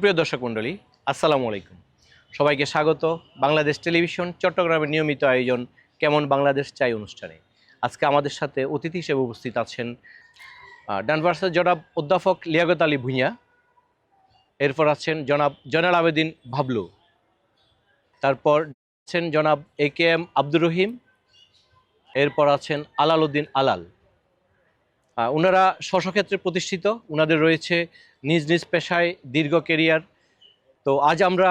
সুপ্রিয় দর্শক মণ্ডলী, আসসালামু আলাইকুম। সবাইকে স্বাগত। বাংলাদেশ টেলিভিশন চট্টগ্রামের নিয়মিত আয়োজন কেমন বাংলাদেশ চাই অনুষ্ঠানে। আজকে আমাদের সাথে অতিথি হিসেবে উপস্থিত আছেন ডানভার্সের জনাব অধ্যাপক লিয়াগত আলী ভুঁইয়া, এরপর আছেন জনাব জয়নাল আবেদিন ভাবলু, তারপর আছেন জনাব এ কে এম আব্দুর রহিম, এরপর আছেন আলাল উদ্দিন আলাল। ওনারা স্বস্বক্ষেত্রে প্রতিষ্ঠিত ওনাদের রয়েছে নিজ নিজ পেশায় দীর্ঘ কেরিয়ার তো আজ আমরা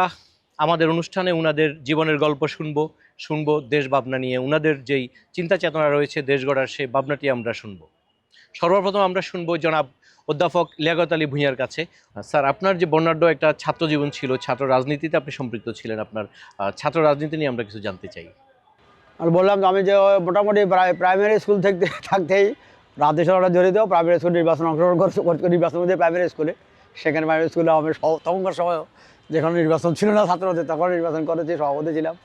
আমাদের অনুষ্ঠানে ওনাদের জীবনের গল্প শুনব, শুনব দেশ ভাবনা নিয়ে। ওনাদের যেই চিন্তা চেতনা রয়েছে দেশ গড়ার, সেই ভাবনাটি আমরা শুনব। সর্বপ্রথম আমরা শুনব জনাব অধ্যাপক লিয়াকত আলী ভূঁইয়ার কাছে। স্যার, আপনার যে বর্ণাঢ্য একটা ছাত্র জীবন ছিল, ছাত্র রাজনীতিতে আপনি সম্পৃক্ত ছিলেন। আপনার ছাত্র রাজনীতি নিয়ে আমরা কিছু জানতে চাই। আর বললাম আমি যে মোটামুটি প্রাইমারি স্কুল থেকে থাকতেই রাতে সরকার জড়িত প্রাইমারি স্কুল নির্বাচন অংশগ্রহণ করছে নির্বাচন মধ্যে প্রাইমারি স্কুলে সেখানে প্রাইমারি স্কুলে আমি তখনকার সময় যেখানে নির্বাচন ছিল না ছাত্রদের তখন নির্বাচন করেছি সভাপতি ছিলাম।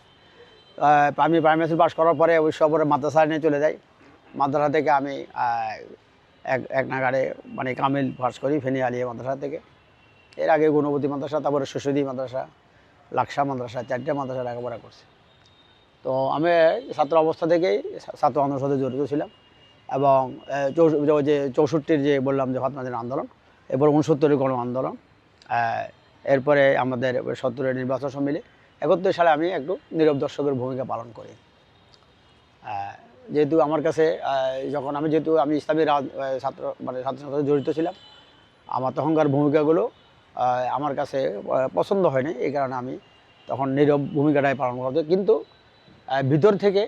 আমি প্রাইমারি স্কুল পাস করার পরে অবশ্য পরে মাদ্রাসা নিয়ে চলে যাই। মাদ্রাসা থেকে আমি এক এক নাগারে মানে কামিল পাস করি ফেনী আলিয়া মাদ্রাসা থেকে। এর আগে গুণবতী মাদ্রাসা, তারপরে শশদী মাদ্রাসা, লাকসা মাদ্রাসা, চারটে মাদ্রাসা লেখাপড়া করছি। তো আমি ছাত্র অবস্থা থেকেই ছাত্র আন্দোলনের সাথে জড়িত ছিলাম। এবং যে চৌষট্টির যে বললাম যে ফাতমাদিন আন্দোলন, এরপর উনসত্তরের গণ আন্দোলন এরপরে আমাদের সত্তরের নির্বাচন সম্মিলে একত্রিশ সালে আমি একটু নীরব দর্শকের ভূমিকা পালন করি। যেহেতু আমার কাছে যখন আমি যেহেতু আমি ইসলামী রাজ ছাত্র মানে ছাত্রের সাথে জড়িত ছিলাম, আমার তখনকার ভূমিকাগুলো আমার কাছে পছন্দ হয়নি, এই কারণে আমি তখন নীরব ভূমিকাটাই পালন করতে কিন্তু ভিতর থেকে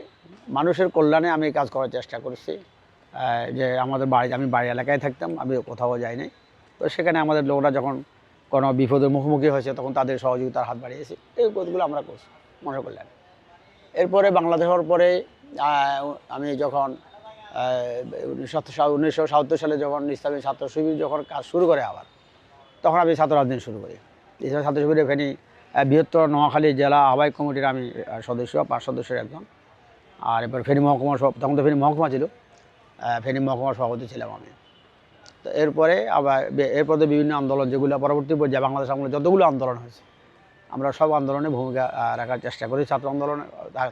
মানুষের কল্যাণে আমি কাজ করার চেষ্টা করেছি। যে আমাদের বাড়ি আমি বাড়ি এলাকায় থাকতাম আমি কোথাও যাইনি। তো সেখানে আমাদের লোকরা যখন কোনো বিপদের মুখোমুখি হয়েছে তখন তাদের সহযোগিতার হাত বাড়িয়েছি। এই কাজগুলো আমরা করছি মনে করলেন। এরপরে বাংলাদেশ হওয়ার পরে আমি যখন উনিশশো সাতাত্তর সালে যখন ইসলামী ছাত্র শিবির যখন কাজ শুরু করে আবার তখন আমি ছাত্র রাজনীতি শুরু করি। ইসলামী ছাত্র শিবিরে আহ, বৃহত্তর নোয়াখালী জেলা আহ্বায়ক কমিটির আমি সদস্য পাঁচ সদস্যের একজন। আর এবার ফেনী মহকুমা সব তখন তো ফেনী মহকুমা ছিল। ফেনী মহকুমার সভাপতি ছিলাম আমি। তো এরপরে আবার এরপরে তো বিভিন্ন আন্দোলন যেগুলো পরবর্তী পর্যায়ে বাংলাদেশ আমলে যতগুলো আন্দোলন হয়েছে আমরা সব আন্দোলনে ভূমিকা রাখার চেষ্টা করি ছাত্র আন্দোলনে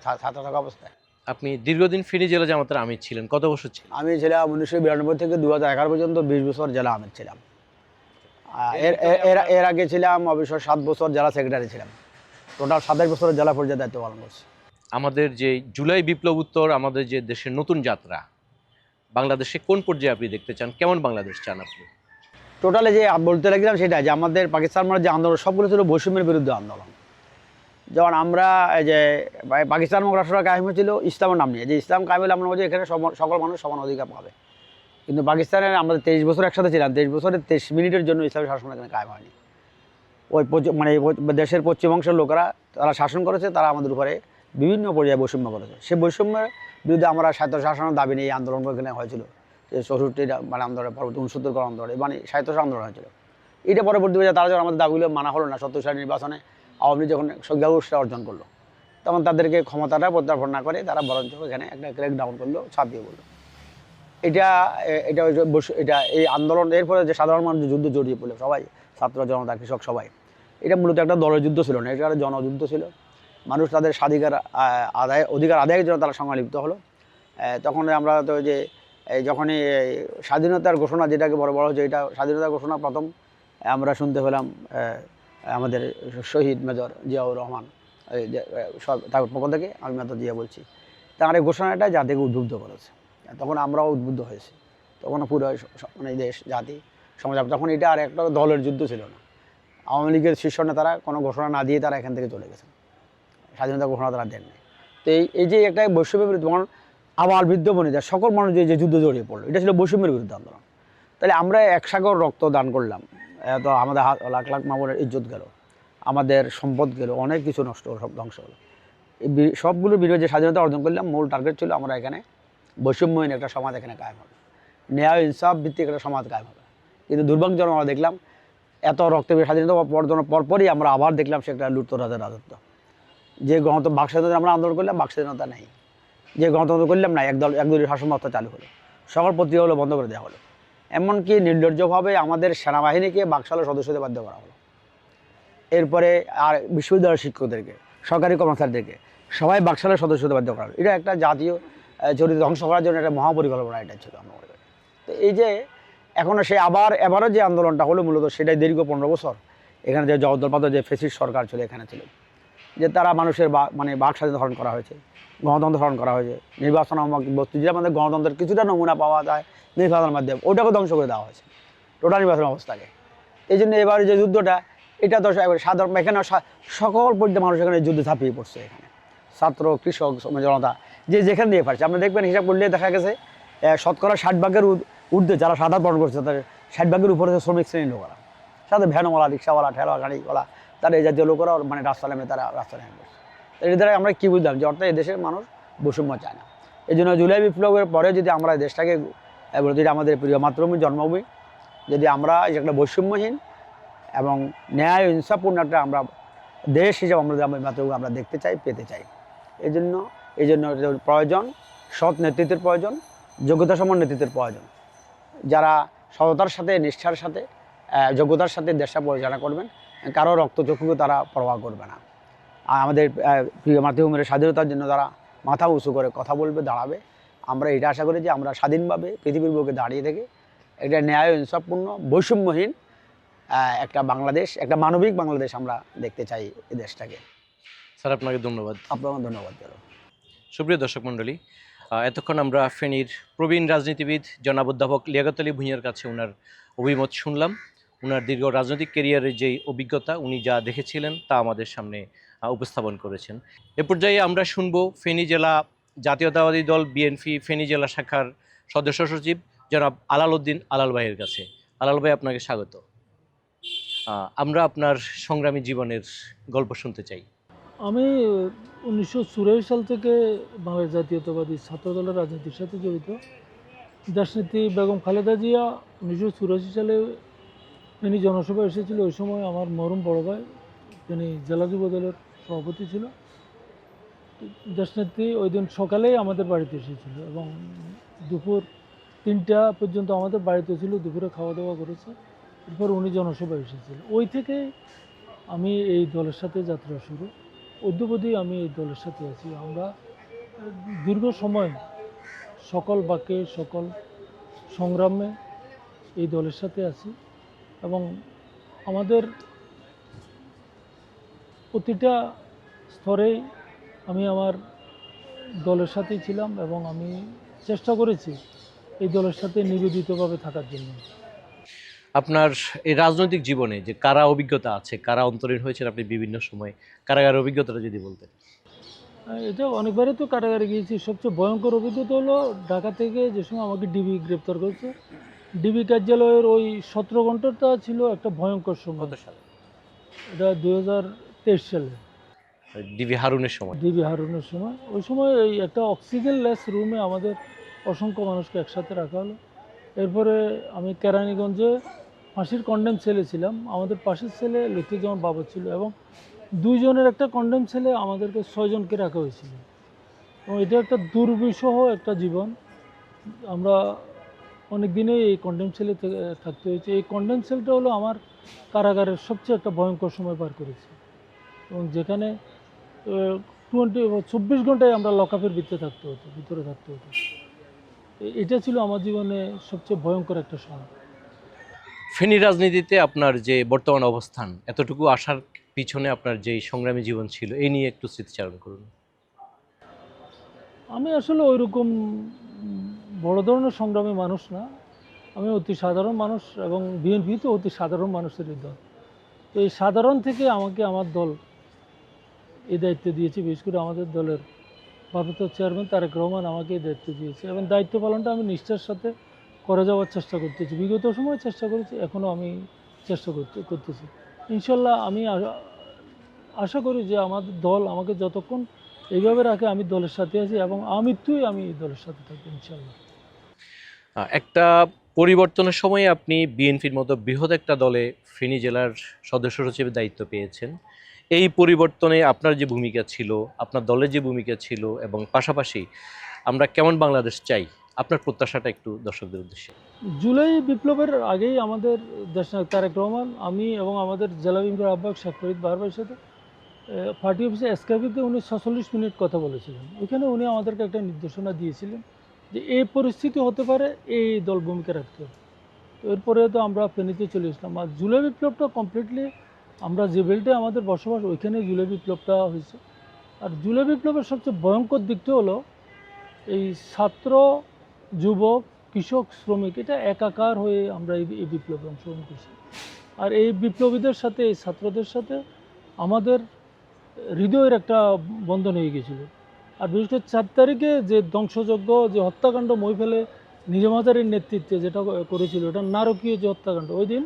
ছাত্র থাকা অবস্থায়। আপনি দীর্ঘদিন ফিরি জেলা জামাতের আমির ছিলেন কত বছর ছিলেন? আমি ছিলাম উনিশশো বিরানব্বই থেকে দু হাজার এগারো পর্যন্ত বিশ বছর জেলা আমির ছিলাম। এর- এর আগে ছিলাম অবশ্য সাত বছর জেলা সেক্রেটারি ছিলাম। টোটাল সাতাশ বছরের জেলা পর্যায়ে দায়িত্ব পালন করছি। আমাদের যে জুলাই বিপ্লব উত্তর আমাদের যে দেশের নতুন যাত্রা বাংলাদেশে কোন পর্যায়ে আপনি দেখতে চান? কেমন বাংলাদেশ চান আপনি? টোটালে যে বলতে লাগলাম সেটা যে আমাদের পাকিস্তান যে আন্দোলন, সবগুলো ছিল বৈষম্যের বিরুদ্ধে আন্দোলন। যেমন আমরা এই যে পাকিস্তান মুখ রাষ্ট্রটা কায়েম হয়েছিল ইসলামের নাম নিয়ে। যে ইসলাম কায়েম হলে আমরা বলছি এখানে সকল মানুষ সমান অধিকার পাবে। কিন্তু পাকিস্তানের আমরা তেইশ বছর একসাথে ছিলাম, তেইশ বছরের তেইশ মিনিটের জন্য ইসলামী শাসন এখানে কায়েম হয়নি। ওই মানে দেশের পশ্চিম অংশের লোকেরা, তারা শাসন করেছে, তারা আমাদের উপরে বিভিন্ন পর্যায়ে বৈষম্য করেছে। সে বৈষম্যের বিরুদ্ধে আমরা স্বায়ত্ত শাসনের দাবি নিয়ে আন্দোলন এখানে হয়েছিল। যে চৌষট্টির মানে আন্দোলন পরবর্তী উনসত্তর কর আন্দোলন মানে স্বায়ত্ত শাসন আন্দোলন হয়েছিল। এটা পরবর্তী তারা যখন আমাদের দাবিগুলো মানা হলো না সত্তর সালের নির্বাচনে আওয়ামী যখন সংখ্যাগরিষ্ঠতা অর্জন করল, তখন তাদেরকে ক্ষমতাটা প্রত্যার্পণ না করে তারা বরঞ্চ এখানে একটা ক্রেক ডাউন করল, ছাপ দিয়ে বলল। এটা এটা এটা এই আন্দোলন, এরপরে যে সাধারণ মানুষ যুদ্ধ জড়িয়ে পড়ল, সবাই, ছাত্র জনতা, কৃষক সবাই, এটা মূলত একটা দলের যুদ্ধ ছিল না, এটা একটা জনযুদ্ধ ছিল। মানুষ তাদের স্বাধিকার আদায়, অধিকার আদায়ের জন্য তারা সংজ্ঞালিপ্ত হলো। তখন আমরা তো যে যখনই স্বাধীনতার ঘোষণা যেটাকে বড় বড় হচ্ছে, এটা স্বাধীনতার ঘোষণা প্রথম আমরা শুনতে পেলাম আমাদের শহীদ মেজর জিয়াউর রহমান সব তার পক্ষ থেকে আমি মেজর জিয়া বলছি। তার এই ঘোষণাটা জাতিকে উদ্বুদ্ধ করেছে। তখন আমরাও উদ্বুদ্ধ হয়েছি। তখন পুরো মানে দেশ, জাতি, সমাজ, তখন এটা আর একটা দলের যুদ্ধ ছিল না। আওয়ামী লীগের শীর্ষ নেতারা কোনো ঘোষণা না দিয়ে তারা এখান থেকে চলে গেছেন স্বাধীনতা ঘোষণা তারা দেননি। তো এই যে একটা বৈষম্যের বিরুদ্ধে তখন আবার বৃদ্ধ বনিতা সকল মানুষ যে যুদ্ধ জড়িয়ে পড়ল, এটা ছিল বৈষম্যের বিরুদ্ধে আন্দোলন। তাহলে আমরা এক সাগর রক্ত দান করলাম এত আমাদের লাখ লাখ মামুনের ইজ্জত গেল, আমাদের সম্পদ গেল, অনেক কিছু নষ্ট হলো, সব ধ্বংস হলো। সবগুলোর বিরুদ্ধে যে স্বাধীনতা অর্জন করলাম, মূল টার্গেট ছিল আমরা এখানে বৈষম্যহীন একটা সমাজ এখানে কায়েম হবে। ন্যায়, ইনসাফ ভিত্তিক একটা সমাজ কায়েম হবে। কিন্তু দুর্ভাগ্যজনক আমরা দেখলাম, এত রক্তের স্বাধীনতা জন্য পরপরই আমরা আবার দেখলাম সে একটা লুপ্ত রাজার রাজত্ব। যে গণতন্ত্র বাক স্বাধীনতা আমরা আন্দোলন করলাম বাক স্বাধীনতা নেই। যে গণতন্ত্র করলাম না একদল একদলীয় শাসন ব্যবস্থা চালু হলো। সকল পত্রিকা হলো, বন্ধ করে দেওয়া হলো। এমনকি নির্লজ্জভাবে আমাদের সেনাবাহিনীকে বাকশালের সদস্যদের বাধ্য করা হলো। এরপরে আর বিশ্ববিদ্যালয়ের শিক্ষকদেরকে, সরকারি কর্মচারীদেরকে, সবাই বাকশালের সদস্য হতে বাধ্য করা হলো। এটা একটা জাতীয় চরিত্র ধ্বংস করার জন্য একটা মহাপরিকল্পনা এটা ছিল আমরা তো এই যে এখনও সে আবার, এবারও যে আন্দোলনটা হলো মূলত সেটাই দীর্ঘ পনেরো বছর। এখানে যে জগদ্দলপাত, যে ফেসিস সরকার ছিল, এখানে ছিল। যে তারা মানুষের মানে বাক স্বাধীনতা হরণ করা হয়েছে, গণতন্ত্র হরণ করা হয়েছে, নির্বাচন বস্তু যে আমাদের গণতন্ত্রের কিছুটা নমুনা পাওয়া যায়, নির্বাচনের মাধ্যমে ওটাকে ধ্বংস করে দেওয়া হয়েছে, টোটাল নির্বাচন অবস্থাকে। এই জন্য এবার যে যুদ্ধটা, এটা তো সাধারণ এখানে সকল পর্যায়ে মানুষ এখানে যুদ্ধে ঝাঁপিয়ে পড়ছে এখানে। ছাত্র, কৃষক জনতা, যে যেখানে দিয়ে পারছে। আপনি দেখবেন হিসাব করলে দেখা গেছে শতকরা ষাট ভাগের ঊর্ধ্ব- যারা সাধারণ বরণ করছে, তাদের ষাট ভাগের উপরে শ্রমিক শ্রেণির লোকেরা। সাথে ভ্যানওয়ালা, রিক্সাওয়ালা ঠেলা গাড়িওয়ালা তারা এই জাতীয় লোকেরা মানে রাস্তা নেমে তারা রাস্তা নেমে পড়ছে এর দ্বারা আমরা কী বুঝলাম যে অর্থাৎ দেশের মানুষ বৈষম্য চায় না। এই জন্য জুলাই বিপ্লবের পরে যদি আমরা দেশটাকে যেটা আমাদের প্রিয় মাতৃভূমি জন্মভূমি, যদি আমরা একটা বৈষম্যহীন এবং ন্যায় ও ইনসাফপূর্ণ একটা আমরা দেশ হিসেবে আমরা মাতৃভূমি আমরা দেখতে চাই, পেতে চাই। এই জন্য এই জন্য প্রয়োজন, সৎ নেতৃত্বের প্রয়োজন, যোগ্যতা সমান নেতৃত্বের প্রয়োজন। যারা সততার সাথে, নিষ্ঠার সাথে যোগ্যতার সাথে দেশটা পরিচালনা করবেন কারও রক্তচক্ষুকে তারা প্রবাহ করবে না। আর আমাদের প্রিয় মাতৃভূমির স্বাধীনতার জন্য তারা মাথা উঁচু করে কথা বলবে দাঁড়াবে। আমরা এটা আশা করি যে আমরা স্বাধীনভাবে পৃথিবীর বুকে দাঁড়িয়ে থেকে একটা ন্যায় ইনসাফপূর্ণ বৈষম্যহীন একটা বাংলাদেশ একটা মানবিক বাংলাদেশ আমরা দেখতে চাই এই দেশটাকে। স্যার আপনাকে ধন্যবাদ। আপনাকে ধন্যবাদ সুপ্রিয় দর্শক মণ্ডলী এতক্ষণ আমরা ফেনীর প্রবীণ রাজনীতিবিদ জনাব অধ্যাপক লিয়াকত আলী ভুঁইয়ার কাছে ওনার অভিমত শুনলাম। ওনার দীর্ঘ রাজনৈতিক ক্যারিয়ারের যেই অভিজ্ঞতা, উনি যা দেখেছিলেন তা আমাদের সামনে উপস্থাপন করেছেন। এ পর্যায়ে আমরা শুনব ফেনী জেলা জাতীয়তাবাদী দল বিএনপি ফেনী জেলা শাখার সদস্য সচিব জনাব আলাল উদ্দিন আলাল ভাইয়ের কাছে। আলাল ভাই, আপনাকে স্বাগত। আমরা আপনার সংগ্রামী জীবনের গল্প শুনতে চাই। আমি উনিশশো চুরাশি সাল থেকে বাংলাদেশ জাতীয়তাবাদী ছাত্র দলের রাজনীতির সাথে জড়িত। দেশনেত্রী বেগম খালেদা জিয়া উনিশশো চুরাশি সালে তিনি জনসভায় এসেছিল, ওই সময় আমার মরম বড় ভাই, তিনি জেলা যুব দলের সভাপতি ছিল। দেশনেত্রী ওই দিন সকালেই আমাদের বাড়িতে এসেছিল এবং দুপুর তিনটা পর্যন্ত আমাদের বাড়িতে ছিল, দুপুরে খাওয়া দাওয়া করেছে। এরপর উনি জনসভায় এসেছিল। ওই থেকে আমি এই দলের সাথে যাত্রা শুরু। অদ্যবধি আমি এই দলের সাথে আছি। আমরা দীর্ঘ সময় সকল বাক্যে, সকল সংগ্রামে এই দলের সাথে আছি। এবং আমাদের প্রতিটা স্তরেই আমি আমার দলের সাথেই ছিলাম এবং আমি চেষ্টা করেছি এই দলের সাথে নিবেদিতভাবে থাকার জন্য। আপনার এই রাজনৈতিক জীবনে যে কারা অভিজ্ঞতা আছে কারা অন্তরীণ হয়েছেন আপনি বিভিন্ন সময় কারাগারের অভিজ্ঞতাটা যদি বলতেন। এটা অনেকবারই তো কারাগারে গিয়েছি। সবচেয়ে ভয়ঙ্কর অভিজ্ঞতা হলো ঢাকা থেকে যে সময় আমাকে ডিবি গ্রেপ্তার করেছে ডিবি কার্যালয়ের ওই সতেরো ঘন্টাটা ছিল একটা ভয়ঙ্কর সময়। এটা দুই হাজার তেইশ সালে। ডিবি হারুনের সময়। ডিবি হারুনের সময়। ওই সময় এই একটা অক্সিজেন লেস রুমে আমাদের অসংখ্য মানুষকে একসাথে রাখা হলো। এরপরে আমি কেরানীগঞ্জে ফাঁসির কন্ডেম ছেলে ছিলাম। আমাদের পাশের ছেলে লতিফুজ্জামান বাবা ছিল এবং দুইজনের একটা কন্ডেম ছেলে আমাদেরকে ছয়জনকে রাখা হয়েছিল। এবং এটা একটা দুর্বিষহ একটা জীবন। আমরা অনেক দিনেই এই কন্ডেম সেলে থাকতে হয়েছে। এই কন্ডেম সেলটা হলো আমার কারাগারের সবচেয়ে একটা ভয়ঙ্কর সময় পার করেছি। এবং যেখানে টোয়েন্টি চব্বিশ ঘন্টায় আমরা লকআপের ভিতরে থাকতে হতো ভিতরে থাকতে হতো। এটা ছিল আমার জীবনে সবচেয়ে ভয়ঙ্কর একটা সময়। ফেনী রাজনীতিতে আপনার যে বর্তমান অবস্থান এতটুকু আসার পিছনে আপনার যেই সংগ্রামী জীবন ছিল এই নিয়ে একটু স্মৃতিচারণ করুন। আমি আসলে ওইরকম বড় ধরনের সংগ্রামী মানুষ না। আমি অতি সাধারণ মানুষ এবং বিএনপি তো অতি সাধারণ মানুষেরই দল। তো এই সাধারণ থেকে আমাকে আমার দল এই দায়িত্ব দিয়েছে, বিশেষ করে আমাদের দলের ভারপ্রাপ্ত চেয়ারম্যান তারেক রহমান আমাকে এই দায়িত্ব দিয়েছে এবং দায়িত্ব পালনটা আমি নিষ্ঠার সাথে করে যাওয়ার চেষ্টা করতেছি। বিগত সময় চেষ্টা করেছি, এখনও আমি চেষ্টা করতে, করতেছি। ইনশাল্লাহ আমি আশা করি যে আমাদের দল আমাকে যতক্ষণ এইভাবে রাখে আমি দলের সাথে আছি এবং আমৃত্যুই আমি দলের সাথে থাকব ইনশাল্লাহ। একটা পরিবর্তনের সময় আপনি বিএনপির মতো বৃহৎ একটা দলে ফেনী জেলার সদস্য সচিবের দায়িত্ব পেয়েছেন। এই পরিবর্তনে আপনার যে ভূমিকা ছিল, আপনার দলের যে ভূমিকা ছিল এবং পাশাপাশি আমরা কেমন বাংলাদেশ চাই, আপনার প্রত্যাশাটা একটু দর্শকদের উদ্দেশ্যে। জুলাই বিপ্লবের আগেই আমাদের দেশনায়ক তারেক রহমান, আমি এবং আমাদের জেলা বিএনপির আহ্বায়ক শেখ ফরিদ বারবার সাথে পার্টি অফিসে এসকাবিতে উনি ছচল্লিশ মিনিট কথা বলেছিলেন। ওইখানে উনি আমাদেরকে একটা নির্দেশনা দিয়েছিলেন যে এই পরিস্থিতি হতে পারে, এই দল ভূমিকা রাখতে হবে। তো এরপরে তো আমরা ফেনীতে চলে এসলাম আর জুলাই বিপ্লবটা কমপ্লিটলি আমরা যে বেল্টে আমাদের বসবাস, ওইখানে জুলাই বিপ্লবটা হয়েছে। আর জুলাই বিপ্লবের সবচেয়ে ভয়ঙ্কর দিকটা হলো, এই ছাত্র, যুবক, কৃষক, শ্রমিক, এটা একাকার হয়ে আমরা এই বিপ্লবে অংশগ্রহণ করছি। আর এই বিপ্লবীদের সাথে, এই ছাত্রদের সাথে আমাদের হৃদয়ের একটা বন্ধন হয়ে গেছিল আর বিশেষ করে চার তারিখে যে ধ্বংসযজ্ঞ, যে হত্যাকাণ্ড মই ফেলে নিজমাজারের নেতৃত্বে যেটা করেছিল, এটা নারকীয় যে হত্যাকাণ্ড, ওই দিন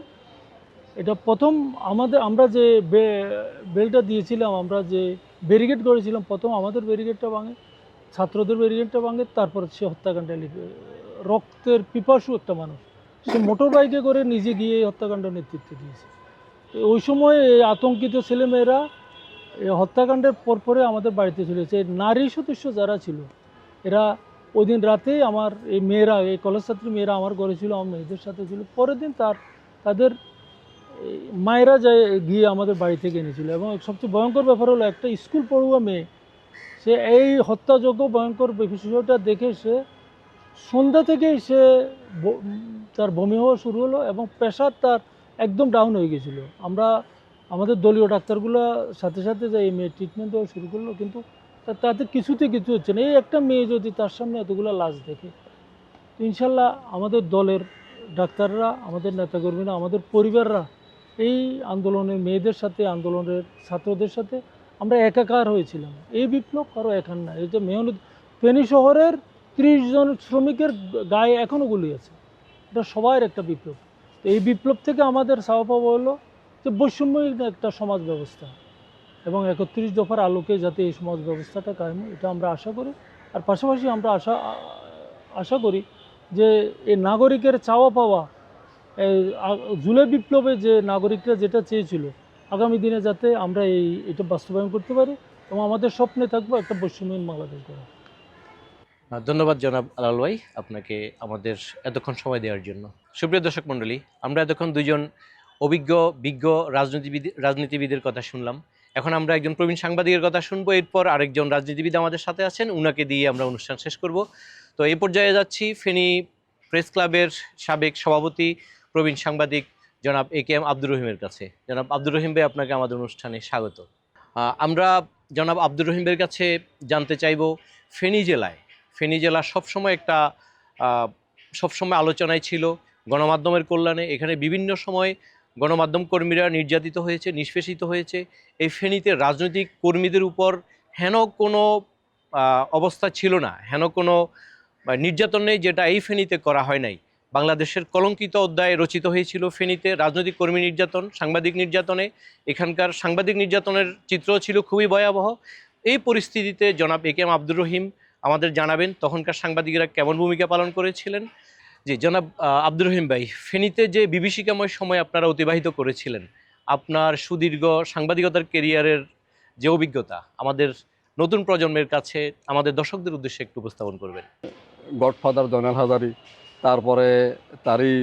এটা প্রথম আমাদের, আমরা যে বেলটা দিয়েছিলাম, আমরা যে ব্যারিকেড করেছিলাম, প্রথম আমাদের ব্যারিকেডটা ভাঙে, ছাত্রদের ব্যারিকেডটা ভাঙে, তারপর সে হত্যাকাণ্ডে লিখে রক্তের পিপাসু একটা মানুষ। সে মোটর বাইকে করে নিজে গিয়ে হত্যাকাণ্ড নেতৃত্ব দিয়েছে। ওই সময় আতঙ্কিত ছেলেমেয়েরা এই হত্যাকাণ্ডের পরপরে আমাদের বাড়িতে চলেছে এই নারী সদস্য যারা ছিল, এরা ওই দিন রাতেই আমার এই মেয়েরা, এই কলেজ ছাত্রী মেয়েরা আমার ঘরে ছিল, আমার মেয়েদের সাথে ছিল। পরের দিন তার, তাদের মায়েরা যায় গিয়ে আমাদের বাড়ি থেকে এনেছিল। এবং সবচেয়ে ভয়ঙ্কর ব্যাপার হলো, একটা স্কুল পড়ুয়া মেয়ে, সে এই হত্যাযোগ্য ভয়ঙ্কর বিষয়টা দেখে সে সন্ধ্যা থেকেই সে তার বমি হওয়া শুরু হলো এবং প্রেশার তার একদম ডাউন হয়ে গেছিল। আমরা আমাদের দলীয় ডাক্তারগুলো সাথে সাথে যে এই মেয়ে ট্রিটমেন্ট দেওয়া শুরু করল, কিন্তু তাতে কিছুতে কিছু হচ্ছে না। এই একটা মেয়ে যদি তার সামনে এতগুলো লাশ দেখে ইনশাল্লাহ আমাদের দলের ডাক্তাররা, আমাদের নেতাকর্মীরা, আমাদের পরিবাররা এই আন্দোলনের মেয়েদের সাথে, আন্দোলনের ছাত্রদের সাথে আমরা একাকার হয়েছিলাম। এই বিপ্লব কারও একার না। এই যে মেহনত ফেনী শহরের ত্রিশ জন শ্রমিকের গায়ে এখনও গুলি আছে। এটা সবার একটা বিপ্লব। তো এই বিপ্লব থেকে আমাদের পাওয়া হলো যে বৈষম্যহীন একটা সমাজ ব্যবস্থা। এবং একত্রিশ দফার আলোকে যাতে এই সমাজ ব্যবস্থাটা কায়েম এটা আমরা আশা করি। আর পাশাপাশি আমরা আশা আশা করি যে এই নাগরিকের চাওয়া পাওয়া জুলাই বিপ্লবে যে নাগরিকরা যেটা চেয়েছিল আগামী দিনে যাতে আমরা এই এটা বাস্তবায়ন করতে পারি এবং আমাদের স্বপ্নে থাকব একটা বৈষম্যহীন বাংলাদেশ আহ, ধন্যবাদ জনাব আলাল ভাই আপনাকে আমাদের এতক্ষণ সময় দেওয়ার জন্য। সুপ্রিয় দর্শক মণ্ডলী আমরা এতক্ষণ দুজন অভিজ্ঞ, বিজ্ঞ রাজনীতিবিদ, রাজনীতিবিদের কথা শুনলাম। এখন আমরা একজন প্রবীণ সাংবাদিকের কথা শুনব, এরপর আরেকজন রাজনীতিবিদ আমাদের সাথে আছেন, উনাকে দিয়ে আমরা অনুষ্ঠান শেষ করব। তো এই পর্যায়ে যাচ্ছি, ফেনী প্রেস ক্লাবের সাবেক সভাপতি, প্রবীণ সাংবাদিক জনাব এ কে এম আব্দুর রহিমের কাছে। জনাব আব্দুর রহিম ভাই, আপনাকে আমাদের অনুষ্ঠানে স্বাগত। আমরা জনাব আব্দুর রহিমের কাছে জানতে চাইব, ফেনী জেলায়, ফেনী জেলা সবসময় একটা সবসময় আলোচনায় ছিল গণমাধ্যমের কল্যাণে, এখানে বিভিন্ন সময় গণমাধ্যম কর্মীরা নির্যাতিত হয়েছে, নিষ্পেষিত হয়েছে। এই ফেনীতে রাজনৈতিক কর্মীদের উপর হেন কোনো অবস্থা ছিল না। হেন কোনো নির্যাতন নেই যেটা এই ফেনীতে করা হয় নাই। বাংলাদেশের কলঙ্কিত অধ্যায় রচিত হয়েছিল ফেনীতে রাজনৈতিক কর্মী নির্যাতন, সাংবাদিক নির্যাতনে। এখানকার সাংবাদিক নির্যাতনের চিত্র ছিল খুবই ভয়াবহ। এই পরিস্থিতিতে জনাব এ কে এম আব্দুর রহিম আমাদের জানাবেন তখনকার সাংবাদিকরা কেমন ভূমিকা পালন করেছিলেন। জি, জনাব আব্দুর রহিম ভাই, ফেনীতে যে বিভীষিকাময় সময় আপনারা অতিবাহিত করেছিলেন, আপনার সুদীর্ঘ সাংবাদিকতার কেরিয়ারের যে অভিজ্ঞতা, আমাদের নতুন প্রজন্মের কাছে, আমাদের দর্শকদের উদ্দেশ্যে একটু উপস্থাপন করবেন। গডফাদার জয়নাল হাজারি, তারপরে তারই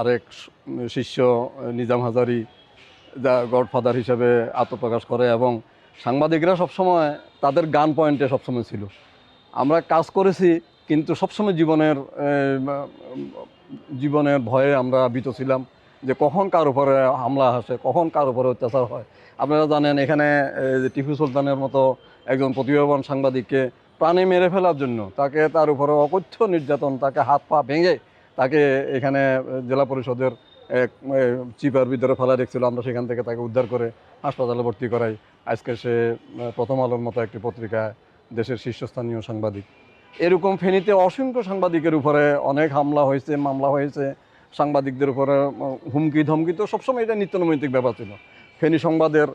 আরেক শিষ্য নিজাম হাজারি, যা গডফাদার হিসেবে আত্মপ্রকাশ করে এবং সাংবাদিকরা সবসময় তাদের গান পয়েন্টে সবসময় ছিল। আমরা কাজ করেছি কিন্তু সবসময় জীবনের জীবনের ভয়ে আমরা ভীত ছিলাম যে কখন কার উপরে হামলা আসে কখন কার উপরে অত্যাচার হয়। আপনারা জানেন এখানে টিপু সুলতানের মতো একজন প্রতিভাবান সাংবাদিককে প্রাণে মেরে ফেলার জন্য তাকে তার উপরে অকথ্য নির্যাতন, তাকে হাত পা ভেঙে তাকে এখানে জেলা পরিষদের চিপার ভিতরে ফেলা দেখছিল। আমরা সেখান থেকে তাকে উদ্ধার করে হাসপাতালে ভর্তি করাই। আজকে সে প্রথম আলোর মতো একটি পত্রিকায় দেশের শীর্ষস্থানীয় সাংবাদিক। এরকম ফেনীতে অসংখ্য সাংবাদিকের উপরে অনেক হামলা হয়েছে, মামলা হয়েছে। সাংবাদিকদের উপরে হুমকি, ধমকি তো সবসময় এটা নিত্যনৈমিত্তিক ব্যাপার ছিল। ফেনী সংবাদের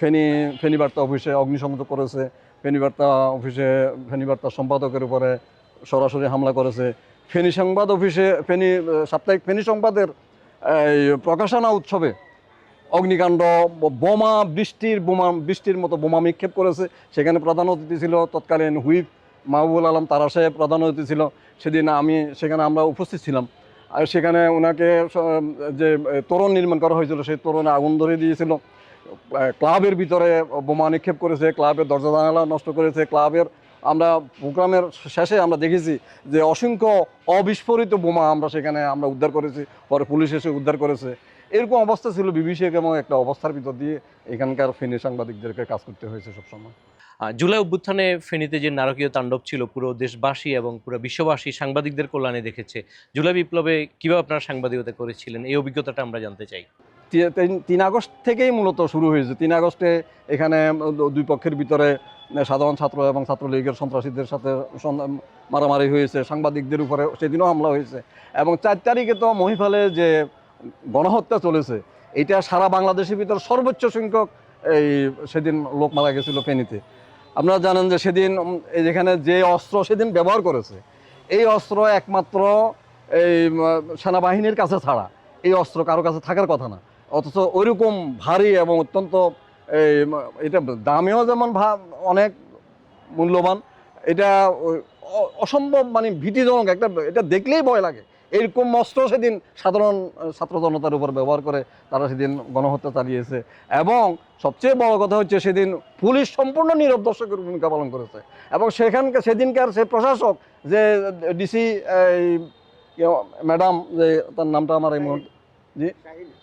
ফেনী ফেনী বার্তা অফিসে অগ্নিসংযোগ করেছে, ফেনী বার্তা অফিসে, ফেনী বার্তা সম্পাদকের উপরে সরাসরি হামলা করেছে। ফেনী সংবাদ অফিসে, ফেনী সাপ্তাহিক ফেনী সংবাদের এই প্রকাশনা উৎসবে অগ্নিকাণ্ড বোমা, বৃষ্টির বোমা, বৃষ্টির মতো বোমা নিক্ষেপ করেছে। সেখানে প্রধান অতিথি ছিল তৎকালীন হুইপ মাহবুবুল আলম তারা সাহেব প্রধান অতিথি ছিল। সেদিন আমি সেখানে আমরা উপস্থিত ছিলাম। আর সেখানে ওনাকে যে তোরণ নির্মাণ করা হয়েছিল, সেই তোরণে আগুন ধরে দিয়েছিল। ক্লাবের ভিতরে বোমা নিক্ষেপ করেছে, ক্লাবের দরজা জানালা নষ্ট করেছে, ক্লাবের আমরা প্রোগ্রামের শেষে আমরা দেখেছি যে অসংখ্য অবিস্ফোরিত বোমা আমরা সেখানে আমরা উদ্ধার করেছি। পরে পুলিশ এসে উদ্ধার করেছে। এরকম অবস্থা ছিল বিভীষিক এবং একটা অবস্থার ভিতর দিয়ে এখানকার ফেনী সাংবাদিকদেরকে কাজ করতে হয়েছে সবসময়। জুলাই অভ্যুত্থানে ফেনীতে যে নারকীয় তাণ্ডব ছিল পুরো দেশবাসী এবং পুরো বিশ্ববাসী সাংবাদিকদের কল্যাণে দেখেছে। জুলাই বিপ্লবে কীভাবে আপনারা সাংবাদিকতা করেছিলেন? এই অভিজ্ঞতাটা আমরা জানতে চাই। তিন আগস্ট থেকেই মূলত শুরু হয়েছে। তিন আগস্টে এখানে দুই পক্ষের ভিতরে সাধারণ ছাত্র এবং ছাত্রলীগের সন্ত্রাসীদের সাথে মারামারি হয়েছে সাংবাদিকদের উপরে সেদিনও হামলা হয়েছে এবং চার তারিখে তো মহিফালে যে গণহত্যা চলেছে। এটা সারা বাংলাদেশের ভিতর সর্বোচ্চ সংখ্যক এই সেদিন লোক মারা গেছিল ফেনীতে। আপনারা জানেন যে সেদিন যেখানে যে অস্ত্র সেদিন ব্যবহার করেছে, এই অস্ত্র একমাত্র এই সেনাবাহিনীর কাছে ছাড়া। এই অস্ত্র কারও কাছে থাকার কথা না। অথচ ওইরকম ভারী এবং অত্যন্ত, এই এটা দামেও যেমন অনেক মূল্যবান, এটা অসম্ভব মানে ভীতিজনক একটা, এটা দেখলেই ভয় লাগে। এরকম অস্ত্র সেদিন সাধারণ ছাত্র জনতার উপর ব্যবহার করে তারা সেদিন গণহত্যা চালিয়েছে। এবং সবচেয়ে বড় কথা হচ্ছে সেদিন পুলিশ সম্পূর্ণ নীরব দর্শকের ভূমিকা পালন করেছে। এবং সেখানকার সেদিনকার সে প্রশাসক যে ডিসি ম্যাডাম যে তার নামটা আমার এই মুহূর্তে জি?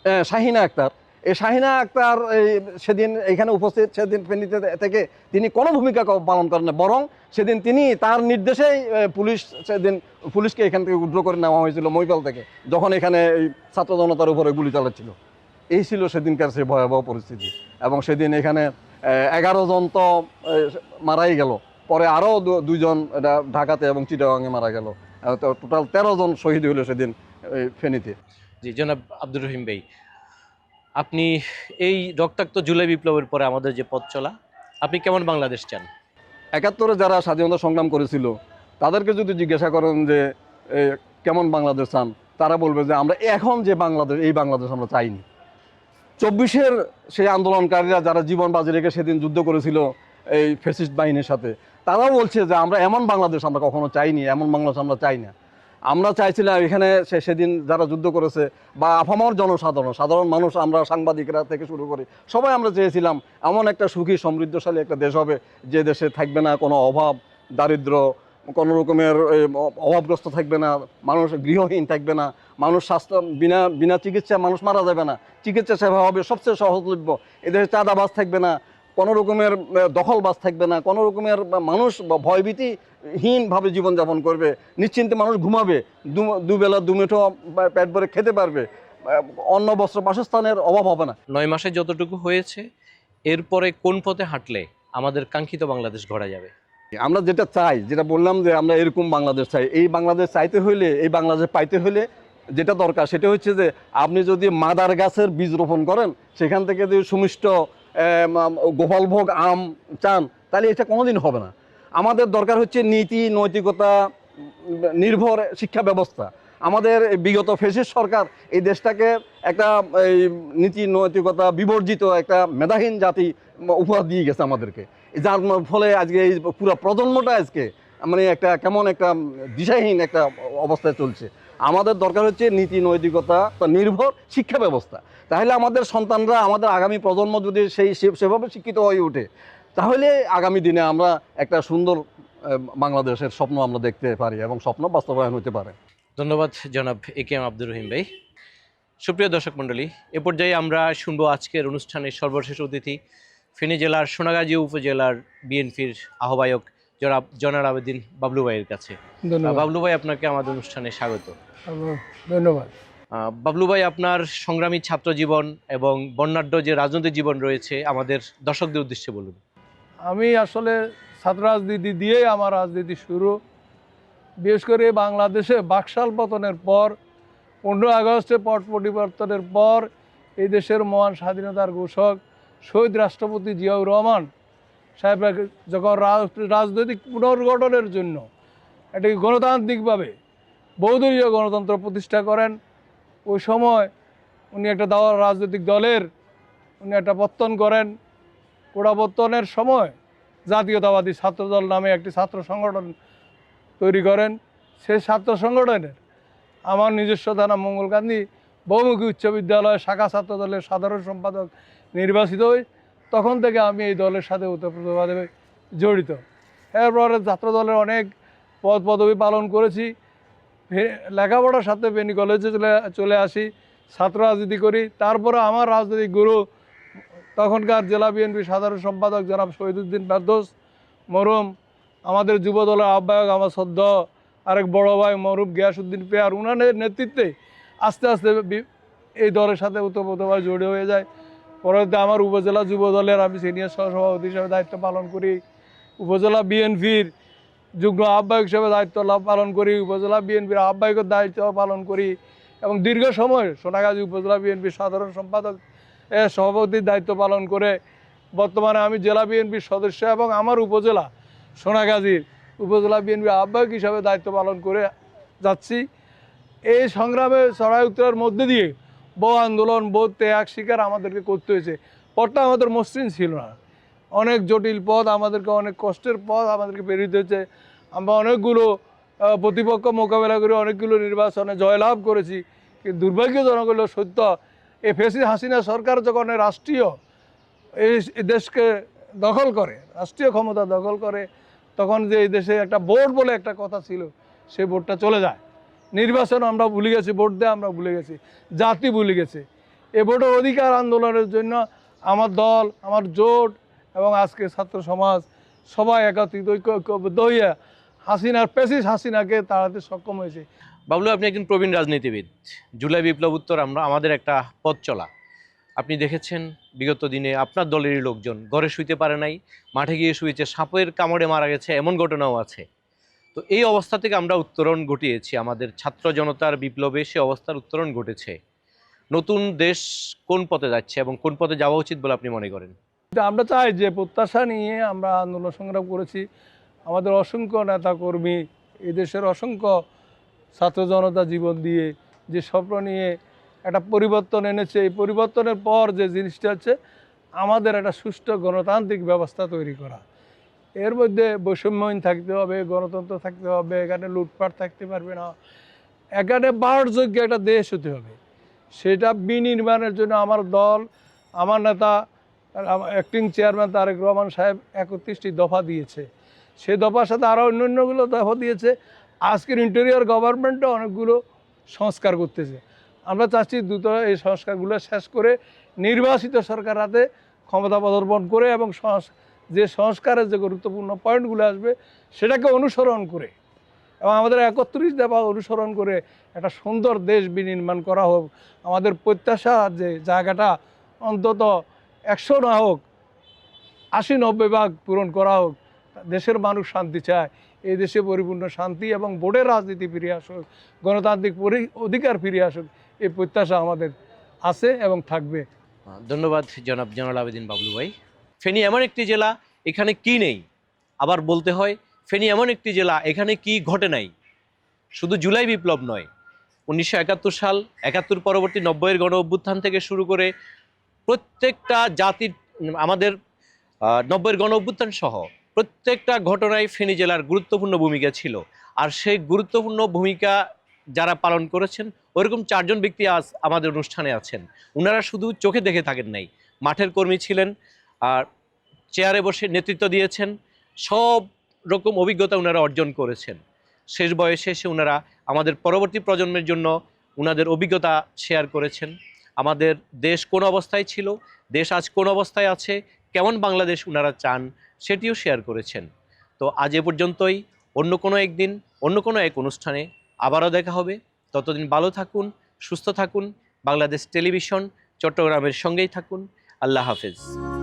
হ্যাঁ, শাহিনা আক্তার। এই শাহিনা আক্তার এই সেদিন এখানে উপস্থিত, সেদিন ফেনীতে থেকে তিনি কোনো ভূমিকা পালন করেন না, বরং সেদিন তিনি তার নির্দেশেই পুলিশ সেদিন পুলিশকে এখান থেকে উদ্র করে নেওয়া হয়েছিল মহিপাল থেকে, যখন এখানে এই ছাত্র জনতার উপরে গুলি চালাচ্ছিল। এই ছিল সেদিনকার সেই ভয়াবহ পরিস্থিতি। এবং সেদিন এখানে এগারো জন তো মারাই গেল। পরে আরও দুইজন এটা ঢাকাতে এবং চিটাগাঙে মারা গেল। টোটাল তেরো জন শহীদ হইল সেদিন ফেনীতে। জি, জনাব আব্দুর রহিম ভাই আপনি এই রক্তাক্ত জুলাই বিপ্লবের পরে আমাদের যে পথ চলা, আপনি কেমন বাংলাদেশ চান? একাত্তরে যারা স্বাধীনতা সংগ্রাম করেছিল, তাদেরকে যদি জিজ্ঞাসা করেন যে কেমন বাংলাদেশ চান, তারা বলবে যে, আমরা এখন যে বাংলাদেশ, এই বাংলাদেশ আমরা চাইনি। চব্বিশের সেই আন্দোলনকারীরা যারা জীবন বাজি রেখে সেদিন যুদ্ধ করেছিল, এই ফেসিস্ট বাহিনীর সাথে, তারাও বলছে যে, আমরা এমন বাংলাদেশ আমরা কখনো চাইনি, এমন বাংলাদেশ আমরা চাই না। আমরা চাইছিলাম এখানে সে সেদিন যারা যুদ্ধ করেছে বা আফামর জনসাধারণ, সাধারণ মানুষ আমরা সাংবাদিকরা থেকে শুরু করি, সবাই আমরা চেয়েছিলাম এমন একটা সুখী, সমৃদ্ধশালী একটা দেশ হবে, যে দেশে থাকবে না, কোনো অভাব, দারিদ্র, কোনো রকমের অভাবগ্রস্ত থাকবে না, মানুষ গৃহহীন থাকবে না, মানুষ স্বাস্থ্য, বিনা বিনা চিকিৎসায় মানুষ মারা যাবে না, চিকিৎসা সেবা হবে সবচেয়ে সহজলভ্য এদেশে চাঁদাবাজ থাকবে না কোনো রকমের দখলবাজ থাকবে না কোনো রকমের মানুষ বা- ভয়ভীতিহীনভাবে জীবনযাপন করবে নিশ্চিন্তে মানুষ ঘুমাবে দুবেলা দুমেঠো পেট ভরে খেতে পারবে অন্ন বস্ত্র বাসস্থানের অভাব হবে না। নয় মাসে যতটুকু হয়েছে এরপরে কোন পথে হাঁটলে আমাদের কাঙ্ক্ষিত বাংলাদেশ গড়া যাবে? আমরা যেটা চাই যেটা বললাম যে আমরা এরকম বাংলাদেশ চাই এই বাংলাদেশ চাইতে হইলে এই বাংলাদেশ পাইতে হইলে যেটা দরকার সেটা হচ্ছে যে আপনি যদি মাদার গাছের বীজ রোপণ করেন সেখান থেকে যদি সুমিষ্ট গোপালভোগ, আম, চান, তাহলে এটা কোনোদিন হবে না। আমাদের দরকার হচ্ছে নীতি, নৈতিকতা, নির্ভর শিক্ষা ব্যবস্থা। আমাদের বিগত ফেসিস সরকার এই দেশটাকে একটা, এই নীতি, নৈতিকতা বিবর্জিত একটা মেধাহীন জাতি উপহার দিয়ে গেছে আমাদেরকে। যার ফলে আজকে এই পুরো প্রজন্মটা আজকে মানে একটা কেমন একটা দিশাহীন একটা অবস্থায় চলছে। আমাদের দরকার হচ্ছে নীতি, নৈতিকতা নির্ভর শিক্ষা ব্যবস্থা। তাহলে আমাদের সন্তানরা, আমাদের আগামী প্রজন্ম যদি সেই সেভাবে শিক্ষিত হয়ে ওঠে, তাহলে আগামী দিনে আমরা একটা সুন্দর বাংলাদেশের স্বপ্ন আমরা দেখতে পারি এবং স্বপ্ন বাস্তবায়ন হতে পারে। ধন্যবাদ জনাব এ কে এম আব্দুর রহিম ভাই। সুপ্রিয় দর্শক মণ্ডলী, এ পর্যায়ে আমরা শুনব আজকের অনুষ্ঠানের সর্বশেষ অতিথি, ফেনী জেলার সোনাগাজী উপজেলার বিএনপির আহ্বায়ক জনাব জনার আবেদিন বাবলু ভাইয়ের কাছে। ধন্যবাদ। বাবলু ভাই আপনাকে আমাদের অনুষ্ঠানে স্বাগত। ধন্যবাদ। বাবলু ভাই আপনার সংগ্রামী ছাত্র জীবন এবং বর্ণাঢ্য যে রাজনৈতিক জীবন রয়েছে আমাদের দর্শকদের উদ্দেশ্যে বলুন। আমি আসলে ছাত্র রাজনীতি দিয়েই আমার রাজনীতি শুরু। বিশেষ করে বাংলাদেশে বাকশাল পতনের পর পনেরো আগস্টে পট পরিবর্তনের পর এই দেশের মহান স্বাধীনতার ঘোষক শহীদ রাষ্ট্রপতি জিয়াউর রহমান সাহেব যখন রাজনৈতিক পুনর্গঠনের জন্য এটি গণতান্ত্রিকভাবে বহুদলীয় গণতন্ত্র প্রতিষ্ঠা করেন, ওই সময় উনি একটা দাওয়া রাজনৈতিক দলের উনি একটা পত্তন করেন। গোড়াপত্তনের সময় জাতীয়তাবাদী ছাত্রদল নামে একটি ছাত্র সংগঠন তৈরি করেন। সেই ছাত্র সংগঠনের আমার নিজস্ব থানা মঙ্গলকান্দি বহুমুখী উচ্চ বিদ্যালয় শাখা ছাত্র দলের সাধারণ সম্পাদক নির্বাচিত হই তখন থেকে আমি এই দলের সাথে ওতপ্রোতভাবে জড়িত। এরপরে ছাত্র দলের অনেক পদ পদবি পালন করেছি। লেখাপড়ার সাথে বেনি কলেজে চলে চলে আসি, ছাত্র রাজনীতি করি। তারপরে আমার রাজনৈতিক গুরু তখনকার জেলা বিএনপি সাধারণ সম্পাদক জনাব শহীদুদ্দিন বারদোস মরুম আমাদের যুব দলের আহ্বায়ক আমার সদ্য, আরেক বড় ভাই মরুম গিয়াসুদ্দিন পেয়ার, উনানের নেতৃত্বে আস্তে আস্তে এই দলের সাথে ওতপ্রোতভাবে জড়িয়ে হয়ে যায়। পরবর্তীতে আমার উপজেলা যুব দলের আমি সিনিয়র সহসভাপতি হিসেবে দায়িত্ব পালন করি। উপজেলা বিএনপির যুগ্ম আহ্বায়ক হিসেবে দায়িত্ব লাভ পালন করি, উপজেলা বিএনপির আহ্বায়কের দায়িত্ব পালন করি এবং দীর্ঘ সময় সোনাগাজী উপজেলা বিএনপির সাধারণ সম্পাদক এ সভাপতির দায়িত্ব পালন করে বর্তমানে আমি জেলা বিএনপির সদস্য এবং আমার উপজেলা সোনাগাজীর উপজেলা বিএনপির আহ্বায়ক হিসাবে দায়িত্ব পালন করে যাচ্ছি। এই সংগ্রামে চড়াই উত্তরের মধ্যে দিয়ে বহু আন্দোলন বহু ত্যাগ, শিকার আমাদেরকে করতে হয়েছে। পথটা আমাদের মসৃণ ছিল না। অনেক জটিল পথ, আমাদেরকে অনেক কষ্টের পথ আমাদেরকে পেরিয়ে হয়েছে। আমরা অনেকগুলো প্রতিপক্ষ মোকাবেলা করে অনেকগুলো নির্বাচনে জয়লাভ করেছি। কিন্তু দুর্ভাগ্যজনক হলো সত্য এই ফেসি হাসিনা সরকার যখন রাষ্ট্রীয় এই দেশকে দখল করে, রাষ্ট্রীয় ক্ষমতা দখল করে, তখন যে এই দেশে একটা বোর্ড বলে একটা কথা ছিল, সেই বোর্ডটা চলে যায়। নির্বাচন আমরা ভুলে গেছি, ভোট দেওয়া আমরা ভুলে গেছি, জাতি ভুলে গেছে। এ ভোটের অধিকার আন্দোলনের জন্য আমার দল, আমার জোট এবং আজকে ছাত্র সমাজ সবাই একত্রিত ঐক্য ঐক্যবদ্ধ হাসিনার পেসিস হাসিনাকে তাড়াতে সক্ষম হয়েছে। বাবলু, আপনি একজন প্রবীণ রাজনীতিবিদ। জুলাই বিপ্লব উত্তর আমরা, আমাদের একটা পথ চলা। আপনি দেখেছেন, বিগত দিনে আপনার দলেরই লোকজন ঘরে শুইতে পারে নাই, মাঠে গিয়ে শুয়েছে, সাপের কামড়ে মারা গেছে, এমন ঘটনাও আছে। তো এই অবস্থা থেকে আমরা উত্তরণ ঘটিয়েছি। আমাদের ছাত্র জনতার বিপ্লবে সে অবস্থার উত্তরণ ঘটেছে। নতুন দেশ কোন পথে যাচ্ছে এবং কোন পথে যাওয়া উচিত বলে আপনি মনে করেন? আমরা চাই যে প্রত্যাশা নিয়ে আমরা আন্দোলন সংগ্রাম করেছি। আমাদের অসংখ্য নেতা কর্মী এই দেশের অসংখ্য ছাত্র জনতা জীবন দিয়ে যে স্বপ্ন নিয়ে একটা পরিবর্তন এনেছে, এই পরিবর্তনের পর যে জিনিসটা হচ্ছে আমাদের একটা সুষ্ঠু গণতান্ত্রিক ব্যবস্থা তৈরি করা। এর মধ্যে বৈষম্যহীন থাকতে হবে, গণতন্ত্র থাকতে হবে, এখানে লুটপাট থাকতে পারবে না। এখানে বাড়যোগ্য একটা দেশ হতে হবে। সেটা বিনির্মাণের জন্য আমার দল, আমার নেতা অ্যাক্টিং চেয়ারম্যান তারেক রহমান সাহেব একত্রিশটি দফা দিয়েছে। সে দফার সাথে আরও অন্য অন্যগুলো দফা দিয়েছে। আজকের ইন্টেরিয়র গভর্নমেন্টও অনেকগুলো সংস্কার করতেছে। আমরা চাচ্ছি দ্রুত এই সংস্কারগুলো শেষ করে নির্বাচিত সরকার হাতে ক্ষমতা প্রদর্পণ করে এবং যে সংস্কারের যে গুরুত্বপূর্ণ পয়েন্টগুলো আসবে, সেটাকে অনুসরণ করে এবং আমাদের একত্রিশ দফা অনুসরণ করে একটা সুন্দর দেশ বিনির্মাণ করা হোক। আমাদের প্রত্যাশা যে জায়গাটা অন্তত একশো না হোক, আশি নব্বই ভাগ পূরণ করা হোক, দেশের মানুষ শান্তি চায়। এই দেশে পরিপূর্ণ শান্তি এবং বোর্ডের রাজনীতি ফিরে আসুক, গণতান্ত্রিক পরি- অধিকার ফিরে আসুক, এই প্রত্যাশা আমাদের আছে এবং থাকবে। ধন্যবাদ জনাব জনাল আবেদিন বাবলু ভাই। ফেনী এমন একটি জেলা, এখানে কি নেই? আবার বলতে হয়, ফেনী এমন একটি জেলা, এখানে কি ঘটে নাই? শুধু জুলাই বিপ্লব নয়, উনিশশো একাত্তর সাল, একাত্তর পরবর্তী নব্বইয়ের গণ অভ্যুত্থান থেকে শুরু করে প্রত্যেকটা জাতির, আমাদের নব্বইয়ের গণ অভ্যুত্থান সহ প্রত্যেকটা ঘটনায় ফেনী জেলার গুরুত্বপূর্ণ ভূমিকা ছিল। আর সেই গুরুত্বপূর্ণ ভূমিকা যারা পালন করেছেন, ওরকম চারজন ব্যক্তি আজ আমাদের অনুষ্ঠানে আছেন। ওনারা শুধু চোখে দেখে থাকেন নাই, মাঠের কর্মী ছিলেন আর চেয়ারে বসে নেতৃত্ব দিয়েছেন। সব রকম অভিজ্ঞতা ওনারা অর্জন করেছেন। শেষ বয়সে এসে ওনারা আমাদের পরবর্তী প্রজন্মের জন্য ওনাদের অভিজ্ঞতা শেয়ার করেছেন। আমাদের দেশ কোন অবস্থায় ছিল, দেশ আজ কোন অবস্থায় আছে, কেমন বাংলাদেশ ওনারা চান সেটিও শেয়ার করেছেন। তো আজ এ পর্যন্তই। অন্য কোনো একদিন, অন্য কোনো এক অনুষ্ঠানে আবারও দেখা হবে। ততদিন ভালো থাকুন, সুস্থ থাকুন। বাংলাদেশ টেলিভিশন চট্টগ্রামের সঙ্গেই থাকুন। আল্লাহ হাফেজ।